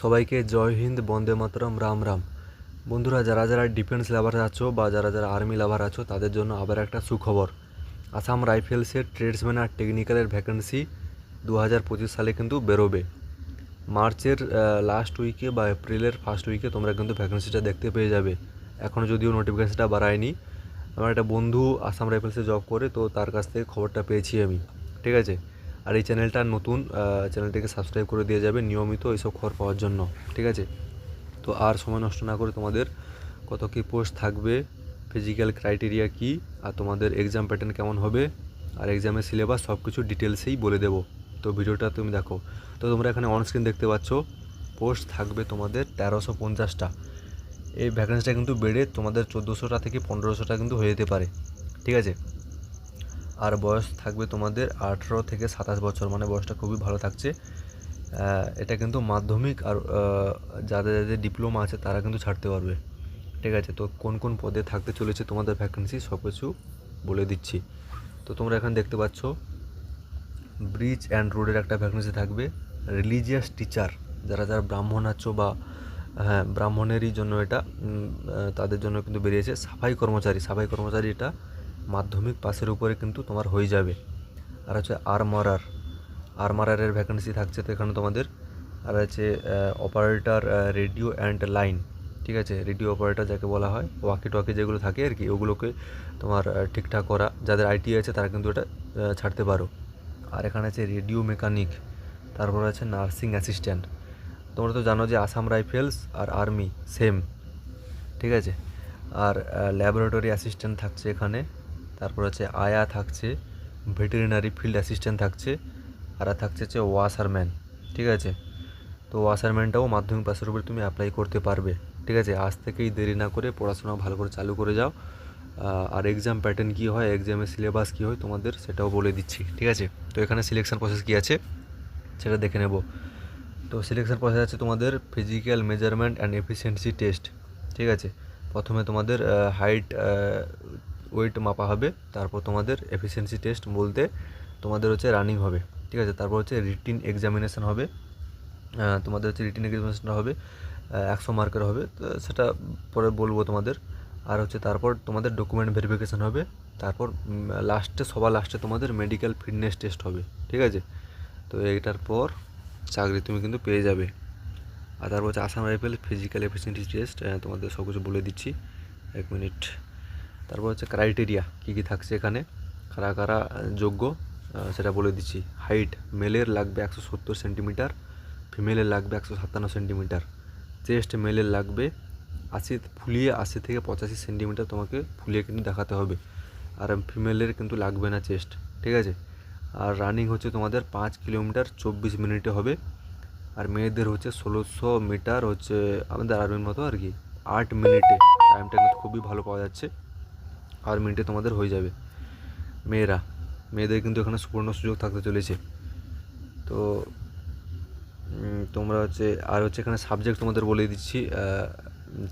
সবাইকে জয় হিন্দ, বন্দে মাতরম, রাম রাম। বন্ধুরা, যারা যারা ডিফেন্স লাভার আছো বা যারা যারা আর্মি লাভার আছো, তাদের জন্য আবার একটা সুখবর। আসাম রাইফেলসের ট্রেডসম্যান আর টেকনিক্যালের ভ্যাকেন্সি দু হাজার পঁচিশ সালে কিন্তু বেরোবে। মার্চের লাস্ট উইকে বা এপ্রিলের ফার্স্ট উইকে তোমরা কিন্তু ভ্যাকেন্সিটা দেখতে পেয়ে যাবে। এখনও যদিও নোটিফিকেশনটা বাড়ায়নি। আমার একটা বন্ধু আসাম রাইফেলসে জব করে, তো তার কাছ থেকে খবরটা পেয়েছি আমি। ঠিক আছে? আর এই চ্যানেলটা নতুন চ্যানেলটিকে সাবস্ক্রাইব করে দিয়ে যাবে নিয়মিত এইসব খবর পাওয়ার জন্য, ঠিক আছে? তো আর সময় নষ্ট না করে তোমাদের কত কী পোস্ট থাকবে ফিজিক্যাল ক্রাইটেরিয়া কী, আর তোমাদের এক্সাম প্যাটার্ন কেমন হবে, আর এক্সামের সিলেবাস সব কিছু ডিটেলসেই বলে দেবো। তো ভিডিওটা তুমি দেখো। তো তোমরা এখানে অনস্ক্রিন দেখতে পাচ্ছ পোস্ট থাকবে তোমাদের তেরোশো পঞ্চাশটা। এই ভ্যাকেন্সিটা কিন্তু বেড়ে তোমাদের চোদ্দোশোটা থেকে পনেরোশোটা কিন্তু হয়ে যেতে পারে, ঠিক আছে? আর বয়স থাকবে তোমাদের আঠেরো থেকে সাতাশ বছর মানে বয়সটা খুবই ভালো থাকছে। এটা কিন্তু মাধ্যমিক আর যাদের যাদের ডিপ্লোমা আছে তারা কিন্তু ছাড়তে পারবে। ঠিক আছে? তো কোন কোন পদে থাকতে চলেছে তোমাদের ভ্যাকেন্সি সব কিছু বলে দিচ্ছি। তো তোমরা এখানে দেখতে পাচ্ছ ব্রিজ অ্যান্ড রোডের একটা ভ্যাকেন্সি থাকবে। রিলিজিয়াস টিচার যারা যারা ব্রাহ্মণ আছো বা হ্যাঁ ব্রাহ্মণেরই জন্য এটা তাদের জন্য কিন্তু বেরিয়েছে। সাফাই কর্মচারী সাফাই কর্মচারী এটা মাধ্যমিক পাসের উপরে কিন্তু তোমার হয়ে যাবে। আর হচ্ছে আর্মারার আর্মারারের ভ্যাকেন্সি থাকছে তো এখানে তোমাদের। আর আছে অপারেটার রেডিও অ্যান্ড লাইন ঠিক আছে? রেডিও অপারেটার যাকে বলা হয় ওয়াকি টকি যেগুলো থাকে আর কি, ওগুলোকে তোমার ঠিকঠাক করা। যাদের আইটি আছে তারা কিন্তু এটা ছাড়তে পারো। আর এখানে আছে রেডিও মেকানিক তারপর আছে নার্সিং অ্যাসিস্ট্যান্ট তোমরা তো জানো যে আসাম রাইফেলস আর আর্মি সেম ঠিক আছে? আর ল্যাবরেটরি অ্যাসিস্ট্যান্ট থাকছে এখানে। তারপর হচ্ছে আয়া থাকছে ভেটেরিনারি ফিল্ড অ্যাসিস্ট্যান্ট থাকছে, আর থাকছে হচ্ছে ওয়াশারম্যান ঠিক আছে? তো ওয়াশারম্যানটাও মাধ্যমিক পাশের উপরে তুমি অ্যাপ্লাই করতে পারবে, ঠিক আছে? আজ থেকেই দেরি না করে পড়াশোনা ভালো করে চালু করে যাও। আর এক্সাম প্যাটার্ন কী হয় এক্সামের সিলেবাস কী হয় তোমাদের সেটাও বলে দিচ্ছি, ঠিক আছে? তো এখানে সিলেকশন প্রসেস কী আছে, সেটা দেখে নেব। তো সিলেকশান প্রসেস আছে তোমাদের physical measurement and efficiency test ঠিক আছে? প্রথমে তোমাদের হাইট ওয়েট মাপা হবে, তারপর তোমাদের এফিসিয়েন্সি টেস্ট বলতে তোমাদের হচ্ছে রানিং হবে, ঠিক আছে? তারপর হচ্ছে রিটিন এক্সামিনেশন হবে তোমাদের হচ্ছে রিটিন এক্সামিনেশন হবে একশো মার্কের হবে সেটা পরে বলব তোমাদের। আর হচ্ছে তারপর তোমাদের ডকুমেন্ট ভেরিফিকেশান হবে, তারপর লাস্টে সবার লাস্টে তোমাদের মেডিকেল ফিটনেস টেস্ট হবে, ঠিক আছে? তো এইটার পর চাকরি তুমি কিন্তু পেয়ে যাবে। আর তারপর হচ্ছে Assam rifle physical efficiency test তোমাদের সব কিছু বলে দিচ্ছি, এক মিনিট তারপর হচ্ছে ক্রাইটেরিয়া কী কী থাকছে এখানে? কারা কারা যোগ্য? সেটা বলে দিচ্ছি। হাইট মেলের লাগবে একশো সত্তর সেন্টিমিটার ফিমেলের লাগবে একশো সাতান্ন সেন্টিমিটার চেস্ট মেলের লাগবে আশি, ফুলিয়ে আশি থেকে পঁচাশি সেন্টিমিটার তোমাকে ফুলিয়ে কিন্তু দেখাতে হবে। আর ফিমেলের কিন্তু লাগবে না চেস্ট ঠিক আছে? আর রানিং হচ্ছে তোমাদের পাঁচ কিলোমিটার চব্বিশ মিনিটে হবে। আর মেয়েদের হচ্ছে ষোলোশো মিটার হচ্ছে আমাদের আর্মির মতো আর কি, আট মিনিটে। টাইমটা কিন্তু খুবই ভালো পাওয়া যাচ্ছে। আট মিনিটে তোমাদের হয়ে যাবে। মেয়েরা, মেয়েদের কিন্তু এখানে সুবর্ণ সুযোগ থাকতে চলেছে। তো তোমরা হচ্ছে, আর হচ্ছে এখানে সাবজেক্ট তোমাদের বলে দিচ্ছি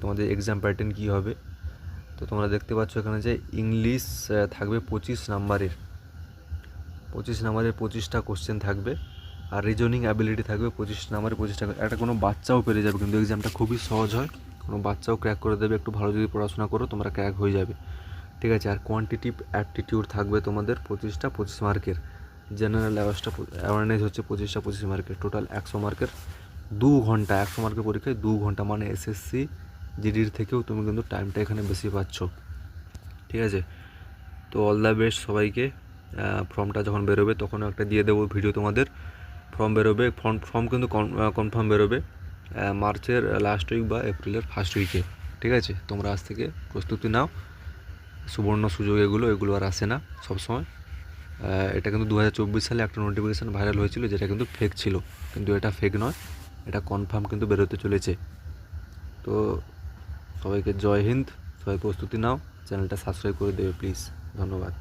তোমাদের এক্সাম প্যাটার্ন কী হবে। তো তোমরা দেখতে পাচ্ছ এখানে যে ইংলিশ থাকবে পঁচিশ নাম্বারের। পঁচিশ নাম্বারের পঁচিশটা কোশ্চেন থাকবে। আর রিজনিং অ্যাবিলিটি থাকবে পঁচিশ নাম্বারে পঁচিশটা। একটা কোনো বাচ্চাও পেরে যাবে, কিন্তু এক্সামটা খুবই সহজ হয়। কোনো বাচ্চাও ক্র্যাক করে দেবে। একটু ভালো যদি পড়াশোনা করো, তোমরা ক্র্যাক হয়ে যাবে। ঠিক আছে, আর কোয়ান্টিটিভ অ্যাপটিটিউড থাকবে তোমাদের পঁচিশটা, পঁচিশ মার্কের জেনারেল অ্যাওয়ার্সটা অ্যাওয়ারনেস হচ্ছে পঁচিশটা, পঁচিশ মার্কের টোটাল একশো মার্কের দু ঘণ্টা, একশো মার্কের পরীক্ষায় দু ঘণ্টা। মানে এসএসসি জিডির থেকেও তুমি কিন্তু টাইমটা এখানে বেশি পাচ্ছ। ঠিক আছে? তো অল দ্য বেস্ট সবাইকে। ফর্মটা যখন বেরোবে তখন একটা দিয়ে দেবো ভিডিও তোমাদের। ফর্ম বেরোবে ফর্ম ফর্ম কিন্তু কনফার্ম বেরোবে মার্চের লাস্ট উইক বা এপ্রিলের ফার্স্ট উইকে ঠিক আছে? তোমরা আজ থেকে প্রস্তুতি নাও। সুবর্ণ সুযোগ এগুলো এগুলো আর আসে না সবসময়। এটা কিন্তু দু হাজার চব্বিশ সালে একটা নোটিফিকেশান ভাইরাল হয়েছিল যেটা কিন্তু ফেক ছিল। কিন্তু এটা ফেক নয়, এটা কনফার্ম কিন্তু বেরোতে চলেছে। তো সবাইকে জয় হিন্দ সবাই প্রস্তুতি নাও, চ্যানেলটা সাবস্ক্রাইব করে দেবে প্লিজ ধন্যবাদ।